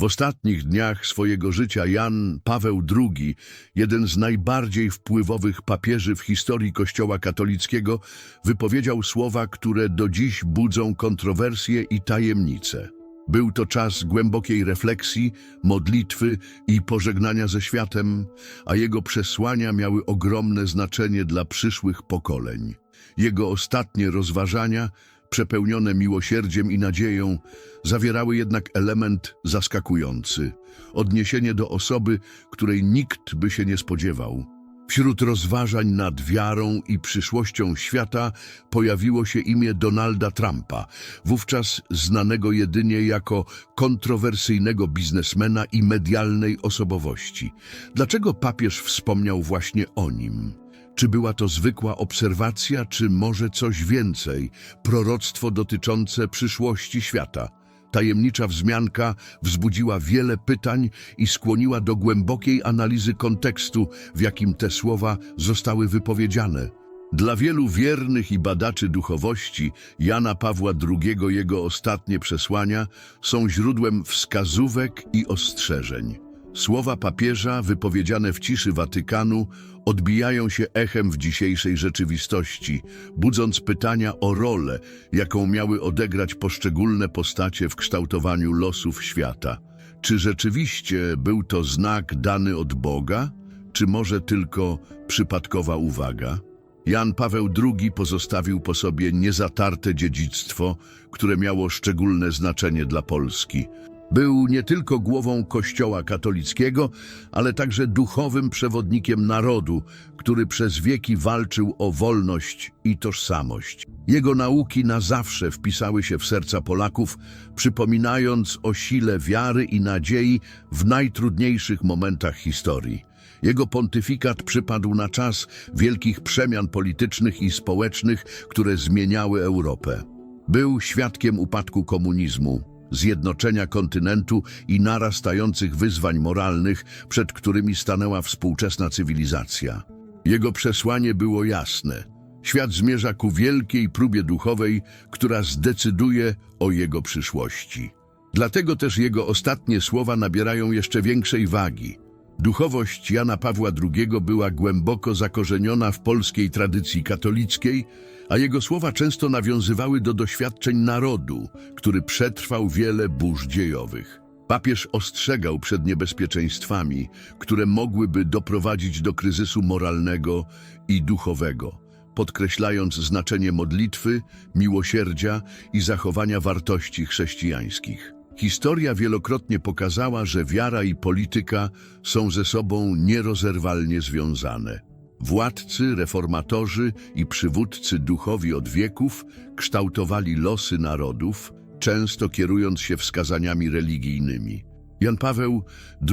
W ostatnich dniach swojego życia Jan Paweł II, jeden z najbardziej wpływowych papieży w historii Kościoła katolickiego, wypowiedział słowa, które do dziś budzą kontrowersje i tajemnice. Był to czas głębokiej refleksji, modlitwy i pożegnania ze światem, a jego przesłania miały ogromne znaczenie dla przyszłych pokoleń. Jego ostatnie rozważania, przepełnione miłosierdziem i nadzieją, zawierały jednak element zaskakujący odniesienie do osoby, której nikt by się nie spodziewał. Wśród rozważań nad wiarą i przyszłością świata pojawiło się imię Donalda Trumpa, wówczas znanego jedynie jako kontrowersyjnego biznesmena i medialnej osobowości. Dlaczego papież wspomniał właśnie o nim? Czy była to zwykła obserwacja, czy może coś więcej, proroctwo dotyczące przyszłości świata? Tajemnicza wzmianka wzbudziła wiele pytań i skłoniła do głębokiej analizy kontekstu, w jakim te słowa zostały wypowiedziane. Dla wielu wiernych i badaczy duchowości Jana Pawła II jego ostatnie przesłania są źródłem wskazówek i ostrzeżeń. Słowa papieża wypowiedziane w ciszy Watykanu odbijają się echem w dzisiejszej rzeczywistości, budząc pytania o rolę, jaką miały odegrać poszczególne postacie w kształtowaniu losów świata. Czy rzeczywiście był to znak dany od Boga, czy może tylko przypadkowa uwaga? Jan Paweł II pozostawił po sobie niezatarte dziedzictwo, które miało szczególne znaczenie dla Polski. Był nie tylko głową Kościoła katolickiego, ale także duchowym przewodnikiem narodu, który przez wieki walczył o wolność i tożsamość. Jego nauki na zawsze wpisały się w serca Polaków, przypominając o sile wiary i nadziei w najtrudniejszych momentach historii. Jego pontyfikat przypadł na czas wielkich przemian politycznych i społecznych, które zmieniały Europę. Był świadkiem upadku komunizmu, zjednoczenia kontynentu i narastających wyzwań moralnych, przed którymi stanęła współczesna cywilizacja. Jego przesłanie było jasne. Świat zmierza ku wielkiej próbie duchowej, która zdecyduje o jego przyszłości. Dlatego też jego ostatnie słowa nabierają jeszcze większej wagi. Duchowość Jana Pawła II była głęboko zakorzeniona w polskiej tradycji katolickiej, a jego słowa często nawiązywały do doświadczeń narodu, który przetrwał wiele burz dziejowych. Papież ostrzegał przed niebezpieczeństwami, które mogłyby doprowadzić do kryzysu moralnego i duchowego, podkreślając znaczenie modlitwy, miłosierdzia i zachowania wartości chrześcijańskich. Historia wielokrotnie pokazała, że wiara i polityka są ze sobą nierozerwalnie związane. Władcy, reformatorzy i przywódcy duchowi od wieków kształtowali losy narodów, często kierując się wskazaniami religijnymi. Jan Paweł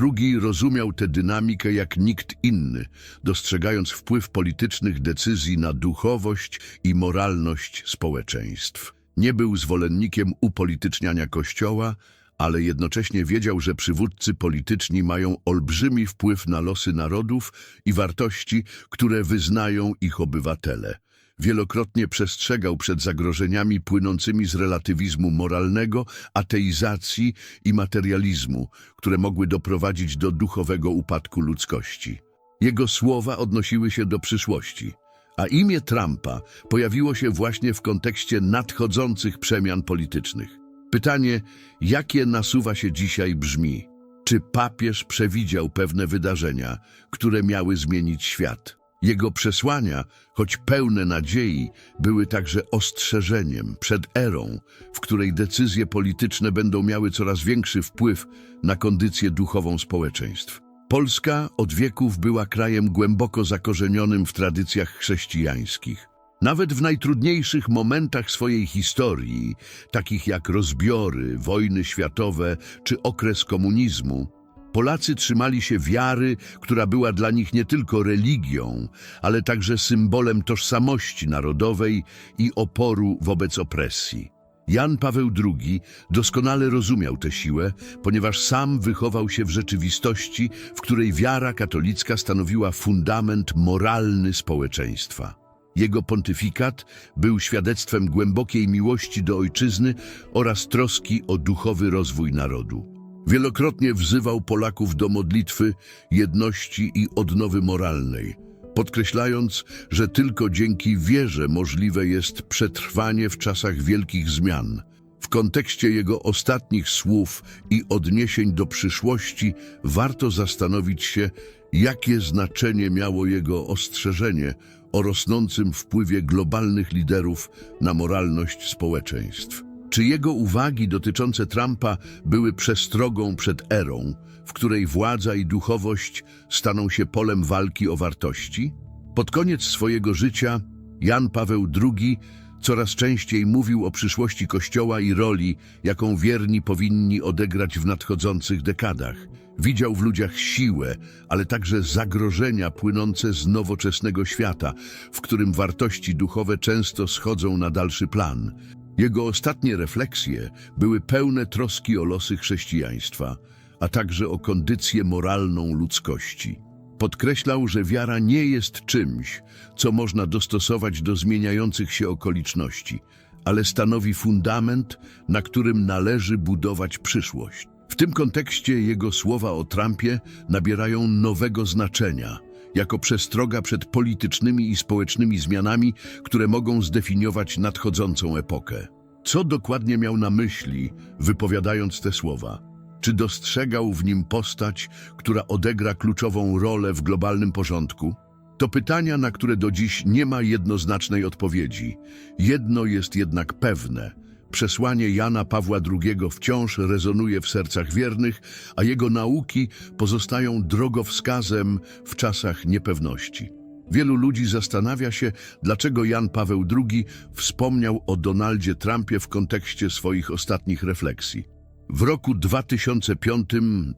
II rozumiał tę dynamikę jak nikt inny, dostrzegając wpływ politycznych decyzji na duchowość i moralność społeczeństw. Nie był zwolennikiem upolityczniania Kościoła, ale jednocześnie wiedział, że przywódcy polityczni mają olbrzymi wpływ na losy narodów i wartości, które wyznają ich obywatele. Wielokrotnie przestrzegał przed zagrożeniami płynącymi z relatywizmu moralnego, ateizacji i materializmu, które mogły doprowadzić do duchowego upadku ludzkości. Jego słowa odnosiły się do przyszłości, a imię Trumpa pojawiło się właśnie w kontekście nadchodzących przemian politycznych. Pytanie, jakie nasuwa się dzisiaj brzmi, czy papież przewidział pewne wydarzenia, które miały zmienić świat? Jego przesłania, choć pełne nadziei, były także ostrzeżeniem przed erą, w której decyzje polityczne będą miały coraz większy wpływ na kondycję duchową społeczeństw. Polska od wieków była krajem głęboko zakorzenionym w tradycjach chrześcijańskich. Nawet w najtrudniejszych momentach swojej historii, takich jak rozbiory, wojny światowe czy okres komunizmu, Polacy trzymali się wiary, która była dla nich nie tylko religią, ale także symbolem tożsamości narodowej i oporu wobec opresji. Jan Paweł II doskonale rozumiał tę siłę, ponieważ sam wychował się w rzeczywistości, w której wiara katolicka stanowiła fundament moralny społeczeństwa. Jego pontyfikat był świadectwem głębokiej miłości do ojczyzny oraz troski o duchowy rozwój narodu. Wielokrotnie wzywał Polaków do modlitwy, jedności i odnowy moralnej, podkreślając, że tylko dzięki wierze możliwe jest przetrwanie w czasach wielkich zmian. W kontekście jego ostatnich słów i odniesień do przyszłości warto zastanowić się, jakie znaczenie miało jego ostrzeżenie o rosnącym wpływie globalnych liderów na moralność społeczeństw. Czy jego uwagi dotyczące Trumpa były przestrogą przed erą, w której władza i duchowość staną się polem walki o wartości? Pod koniec swojego życia Jan Paweł II coraz częściej mówił o przyszłości Kościoła i roli, jaką wierni powinni odegrać w nadchodzących dekadach. Widział w ludziach siłę, ale także zagrożenia płynące z nowoczesnego świata, w którym wartości duchowe często schodzą na dalszy plan. Jego ostatnie refleksje były pełne troski o losy chrześcijaństwa, a także o kondycję moralną ludzkości. Podkreślał, że wiara nie jest czymś, co można dostosować do zmieniających się okoliczności, ale stanowi fundament, na którym należy budować przyszłość. W tym kontekście jego słowa o Trumpie nabierają nowego znaczenia, jako przestroga przed politycznymi i społecznymi zmianami, które mogą zdefiniować nadchodzącą epokę. Co dokładnie miał na myśli, wypowiadając te słowa? Czy dostrzegał w nim postać, która odegra kluczową rolę w globalnym porządku? To pytania, na które do dziś nie ma jednoznacznej odpowiedzi. Jedno jest jednak pewne. Przesłanie Jana Pawła II wciąż rezonuje w sercach wiernych, a jego nauki pozostają drogowskazem w czasach niepewności. Wielu ludzi zastanawia się, dlaczego Jan Paweł II wspomniał o Donaldzie Trumpie w kontekście swoich ostatnich refleksji. W roku 2005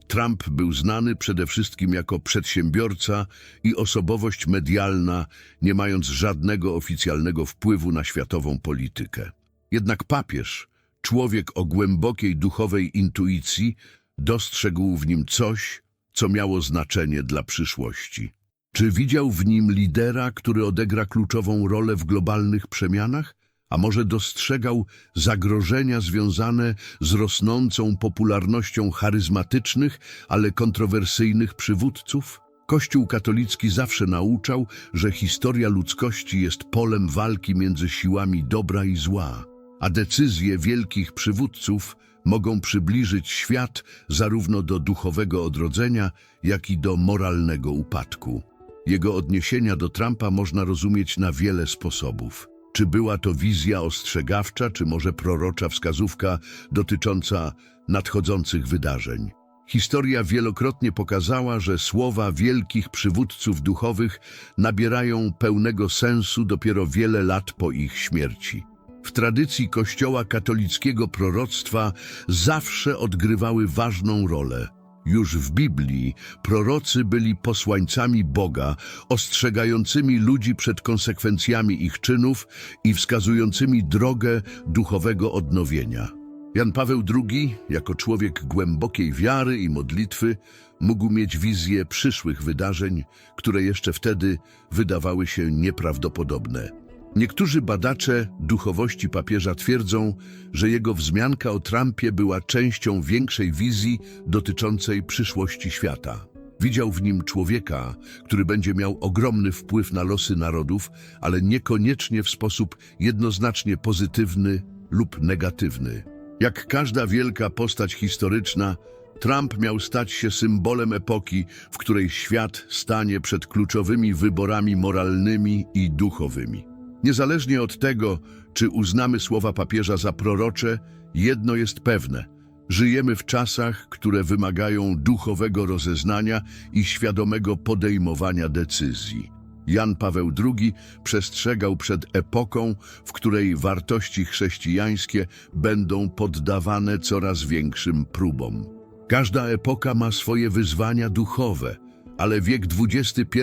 Trump był znany przede wszystkim jako przedsiębiorca i osobowość medialna, nie mając żadnego oficjalnego wpływu na światową politykę. Jednak papież, człowiek o głębokiej duchowej intuicji, dostrzegł w nim coś, co miało znaczenie dla przyszłości. Czy widział w nim lidera, który odegra kluczową rolę w globalnych przemianach? A może dostrzegał zagrożenia związane z rosnącą popularnością charyzmatycznych, ale kontrowersyjnych przywódców? Kościół katolicki zawsze nauczał, że historia ludzkości jest polem walki między siłami dobra i zła, a decyzje wielkich przywódców mogą przybliżyć świat zarówno do duchowego odrodzenia, jak i do moralnego upadku. Jego odniesienia do Trumpa można rozumieć na wiele sposobów. Czy była to wizja ostrzegawcza, czy może prorocza wskazówka dotycząca nadchodzących wydarzeń? Historia wielokrotnie pokazała, że słowa wielkich przywódców duchowych nabierają pełnego sensu dopiero wiele lat po ich śmierci. W tradycji Kościoła katolickiego proroctwa zawsze odgrywały ważną rolę. Już w Biblii prorocy byli posłańcami Boga, ostrzegającymi ludzi przed konsekwencjami ich czynów i wskazującymi drogę duchowego odnowienia. Jan Paweł II, jako człowiek głębokiej wiary i modlitwy, mógł mieć wizję przyszłych wydarzeń, które jeszcze wtedy wydawały się nieprawdopodobne. Niektórzy badacze duchowości papieża twierdzą, że jego wzmianka o Trumpie była częścią większej wizji dotyczącej przyszłości świata. Widział w nim człowieka, który będzie miał ogromny wpływ na losy narodów, ale niekoniecznie w sposób jednoznacznie pozytywny lub negatywny. Jak każda wielka postać historyczna, Trump miał stać się symbolem epoki, w której świat stanie przed kluczowymi wyborami moralnymi i duchowymi. Niezależnie od tego, czy uznamy słowa papieża za prorocze, jedno jest pewne. Żyjemy w czasach, które wymagają duchowego rozeznania i świadomego podejmowania decyzji. Jan Paweł II przestrzegał przed epoką, w której wartości chrześcijańskie będą poddawane coraz większym próbom. Każda epoka ma swoje wyzwania duchowe – ale wiek XXI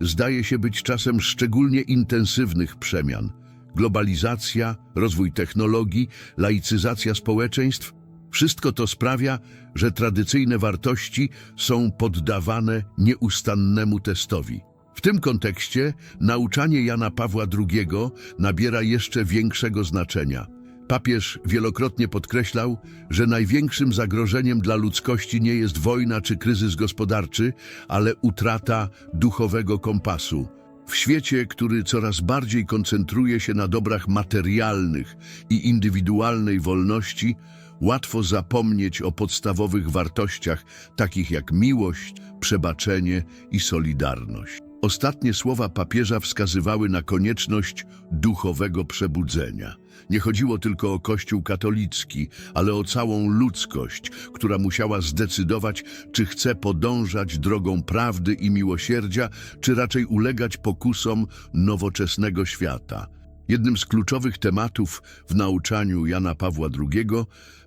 zdaje się być czasem szczególnie intensywnych przemian. Globalizacja, rozwój technologii, laicyzacja społeczeństw wszystko to sprawia, że tradycyjne wartości są poddawane nieustannemu testowi. W tym kontekście nauczanie Jana Pawła II nabiera jeszcze większego znaczenia. Papież wielokrotnie podkreślał, że największym zagrożeniem dla ludzkości nie jest wojna czy kryzys gospodarczy, ale utrata duchowego kompasu. W świecie, który coraz bardziej koncentruje się na dobrach materialnych i indywidualnej wolności, łatwo zapomnieć o podstawowych wartościach, takich jak miłość, przebaczenie i solidarność. Ostatnie słowa papieża wskazywały na konieczność duchowego przebudzenia. Nie chodziło tylko o Kościół katolicki, ale o całą ludzkość, która musiała zdecydować, czy chce podążać drogą prawdy i miłosierdzia, czy raczej ulegać pokusom nowoczesnego świata. Jednym z kluczowych tematów w nauczaniu Jana Pawła II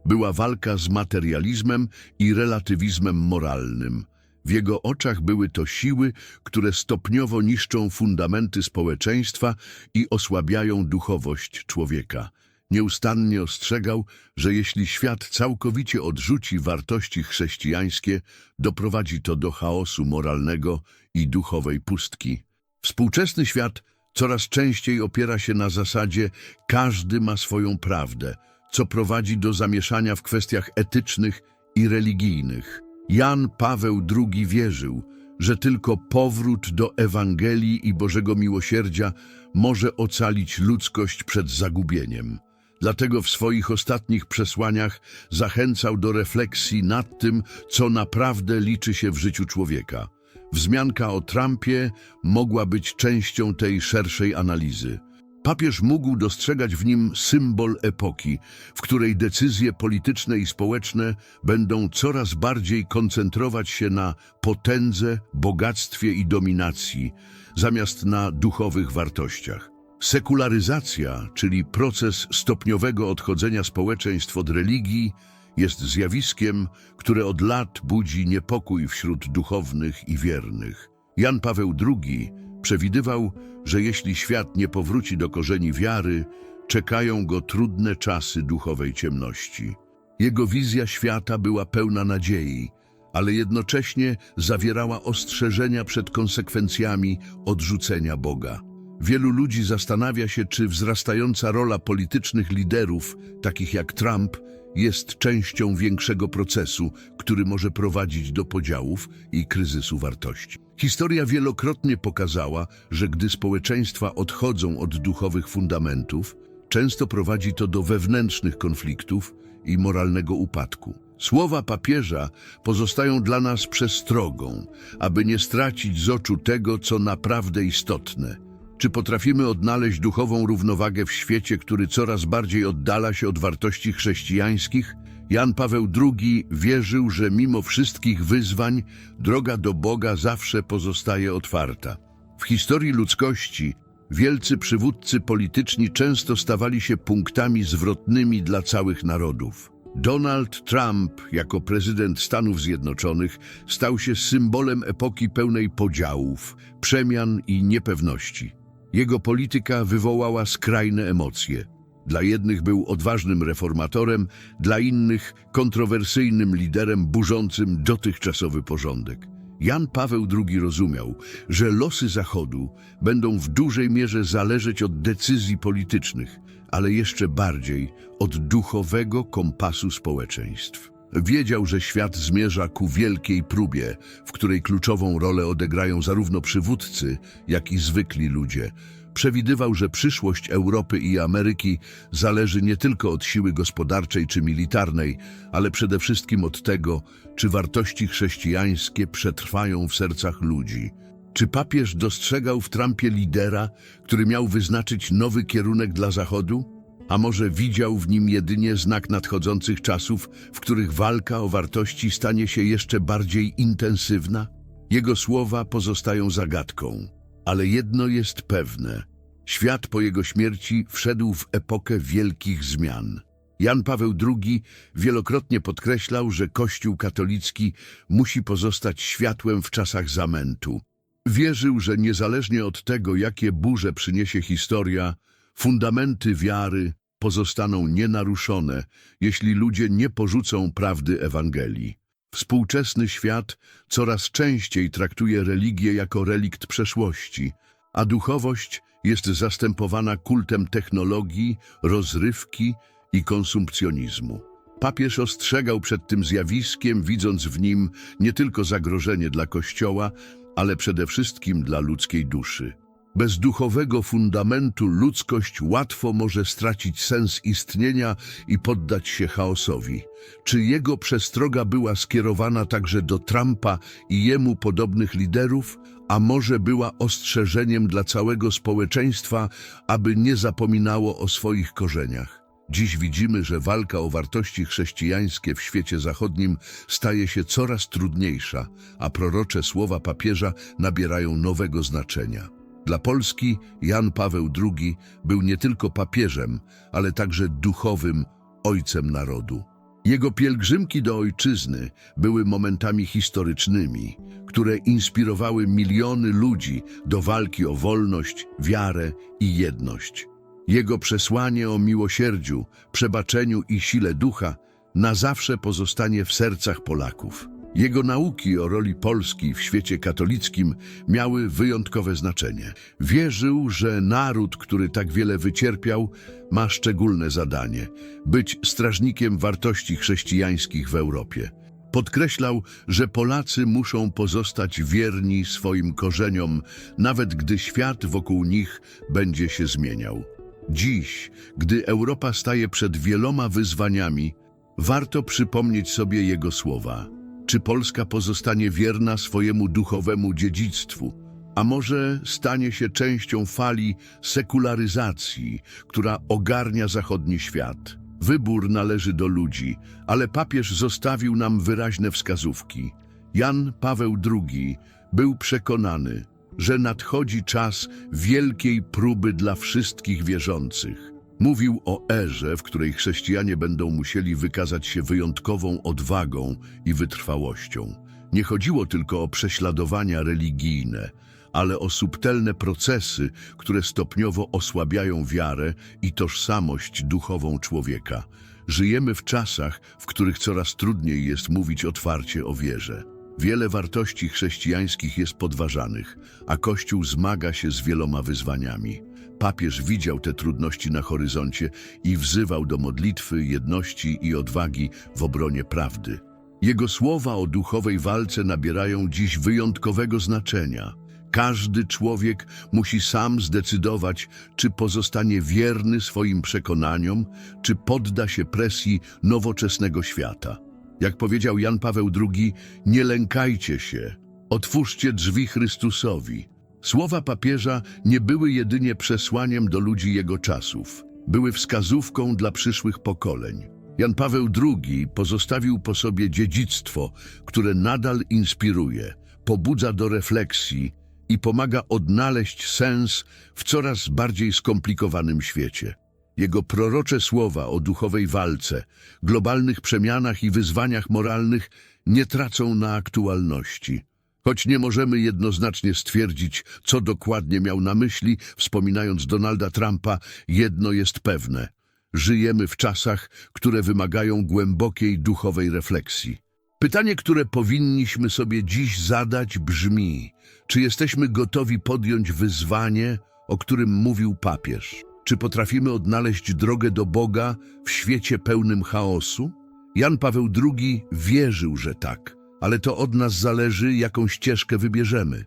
była walka z materializmem i relatywizmem moralnym. W jego oczach były to siły, które stopniowo niszczą fundamenty społeczeństwa i osłabiają duchowość człowieka. Nieustannie ostrzegał, że jeśli świat całkowicie odrzuci wartości chrześcijańskie, doprowadzi to do chaosu moralnego i duchowej pustki. Współczesny świat coraz częściej opiera się na zasadzie każdy ma swoją prawdę, co prowadzi do zamieszania w kwestiach etycznych i religijnych. Jan Paweł II wierzył, że tylko powrót do Ewangelii i Bożego Miłosierdzia może ocalić ludzkość przed zagubieniem. Dlatego w swoich ostatnich przesłaniach zachęcał do refleksji nad tym, co naprawdę liczy się w życiu człowieka. Wzmianka o Trumpie mogła być częścią tej szerszej analizy. Papież mógł dostrzegać w nim symbol epoki, w której decyzje polityczne i społeczne będą coraz bardziej koncentrować się na potędze, bogactwie i dominacji, zamiast na duchowych wartościach. Sekularyzacja, czyli proces stopniowego odchodzenia społeczeństw od religii, jest zjawiskiem, które od lat budzi niepokój wśród duchownych i wiernych. Jan Paweł II przewidywał, że jeśli świat nie powróci do korzeni wiary, czekają go trudne czasy duchowej ciemności. Jego wizja świata była pełna nadziei, ale jednocześnie zawierała ostrzeżenia przed konsekwencjami odrzucenia Boga. Wielu ludzi zastanawia się, czy wzrastająca rola politycznych liderów, takich jak Trump, jest częścią większego procesu, który może prowadzić do podziałów i kryzysu wartości. Historia wielokrotnie pokazała, że gdy społeczeństwa odchodzą od duchowych fundamentów, często prowadzi to do wewnętrznych konfliktów i moralnego upadku. Słowa papieża pozostają dla nas przestrogą, aby nie stracić z oczu tego, co naprawdę istotne. Czy potrafimy odnaleźć duchową równowagę w świecie, który coraz bardziej oddala się od wartości chrześcijańskich? Jan Paweł II wierzył, że mimo wszystkich wyzwań droga do Boga zawsze pozostaje otwarta. W historii ludzkości wielcy przywódcy polityczni często stawali się punktami zwrotnymi dla całych narodów. Donald Trump jako prezydent Stanów Zjednoczonych stał się symbolem epoki pełnej podziałów, przemian i niepewności. Jego polityka wywołała skrajne emocje. Dla jednych był odważnym reformatorem, dla innych kontrowersyjnym liderem burzącym dotychczasowy porządek. Jan Paweł II rozumiał, że losy Zachodu będą w dużej mierze zależeć od decyzji politycznych, ale jeszcze bardziej od duchowego kompasu społeczeństw. Wiedział, że świat zmierza ku wielkiej próbie, w której kluczową rolę odegrają zarówno przywódcy, jak i zwykli ludzie. Przewidywał, że przyszłość Europy i Ameryki zależy nie tylko od siły gospodarczej czy militarnej, ale przede wszystkim od tego, czy wartości chrześcijańskie przetrwają w sercach ludzi. Czy papież dostrzegał w Trumpie lidera, który miał wyznaczyć nowy kierunek dla Zachodu? A może widział w nim jedynie znak nadchodzących czasów, w których walka o wartości stanie się jeszcze bardziej intensywna? Jego słowa pozostają zagadką, ale jedno jest pewne. Świat po jego śmierci wszedł w epokę wielkich zmian. Jan Paweł II wielokrotnie podkreślał, że Kościół katolicki musi pozostać światłem w czasach zamętu. Wierzył, że niezależnie od tego, jakie burze przyniesie historia, fundamenty wiary pozostaną nienaruszone, jeśli ludzie nie porzucą prawdy Ewangelii. Współczesny świat coraz częściej traktuje religię jako relikt przeszłości, a duchowość jest zastępowana kultem technologii, rozrywki i konsumpcjonizmu. Papież ostrzegał przed tym zjawiskiem, widząc w nim nie tylko zagrożenie dla Kościoła, ale przede wszystkim dla ludzkiej duszy. Bez duchowego fundamentu ludzkość łatwo może stracić sens istnienia i poddać się chaosowi. Czy jego przestroga była skierowana także do Trumpa i jemu podobnych liderów, a może była ostrzeżeniem dla całego społeczeństwa, aby nie zapominało o swoich korzeniach? Dziś widzimy, że walka o wartości chrześcijańskie w świecie zachodnim staje się coraz trudniejsza, a prorocze słowa papieża nabierają nowego znaczenia. Dla Polski Jan Paweł II był nie tylko papieżem, ale także duchowym ojcem narodu. Jego pielgrzymki do ojczyzny były momentami historycznymi, które inspirowały miliony ludzi do walki o wolność, wiarę i jedność. Jego przesłanie o miłosierdziu, przebaczeniu i sile ducha na zawsze pozostanie w sercach Polaków. Jego nauki o roli Polski w świecie katolickim miały wyjątkowe znaczenie. Wierzył, że naród, który tak wiele wycierpiał, ma szczególne zadanie być strażnikiem wartości chrześcijańskich w Europie. Podkreślał, że Polacy muszą pozostać wierni swoim korzeniom, nawet gdy świat wokół nich będzie się zmieniał. Dziś, gdy Europa staje przed wieloma wyzwaniami, warto przypomnieć sobie jego słowa. Czy Polska pozostanie wierna swojemu duchowemu dziedzictwu, a może stanie się częścią fali sekularyzacji, która ogarnia zachodni świat? Wybór należy do ludzi, ale papież zostawił nam wyraźne wskazówki. Jan Paweł II był przekonany, że nadchodzi czas wielkiej próby dla wszystkich wierzących. Mówił o erze, w której chrześcijanie będą musieli wykazać się wyjątkową odwagą i wytrwałością. Nie chodziło tylko o prześladowania religijne, ale o subtelne procesy, które stopniowo osłabiają wiarę i tożsamość duchową człowieka. Żyjemy w czasach, w których coraz trudniej jest mówić otwarcie o wierze. Wiele wartości chrześcijańskich jest podważanych, a Kościół zmaga się z wieloma wyzwaniami. Papież widział te trudności na horyzoncie i wzywał do modlitwy, jedności i odwagi w obronie prawdy. Jego słowa o duchowej walce nabierają dziś wyjątkowego znaczenia. Każdy człowiek musi sam zdecydować, czy pozostanie wierny swoim przekonaniom, czy podda się presji nowoczesnego świata. Jak powiedział Jan Paweł II, nie lękajcie się, otwórzcie drzwi Chrystusowi. Słowa papieża nie były jedynie przesłaniem do ludzi jego czasów, były wskazówką dla przyszłych pokoleń. Jan Paweł II pozostawił po sobie dziedzictwo, które nadal inspiruje, pobudza do refleksji i pomaga odnaleźć sens w coraz bardziej skomplikowanym świecie. Jego prorocze słowa o duchowej walce, globalnych przemianach i wyzwaniach moralnych nie tracą na aktualności. Choć nie możemy jednoznacznie stwierdzić, co dokładnie miał na myśli, wspominając Donalda Trumpa, jedno jest pewne. Żyjemy w czasach, które wymagają głębokiej duchowej refleksji. Pytanie, które powinniśmy sobie dziś zadać, brzmi: czy jesteśmy gotowi podjąć wyzwanie, o którym mówił papież? Czy potrafimy odnaleźć drogę do Boga w świecie pełnym chaosu? Jan Paweł II wierzył, że tak, ale to od nas zależy, jaką ścieżkę wybierzemy.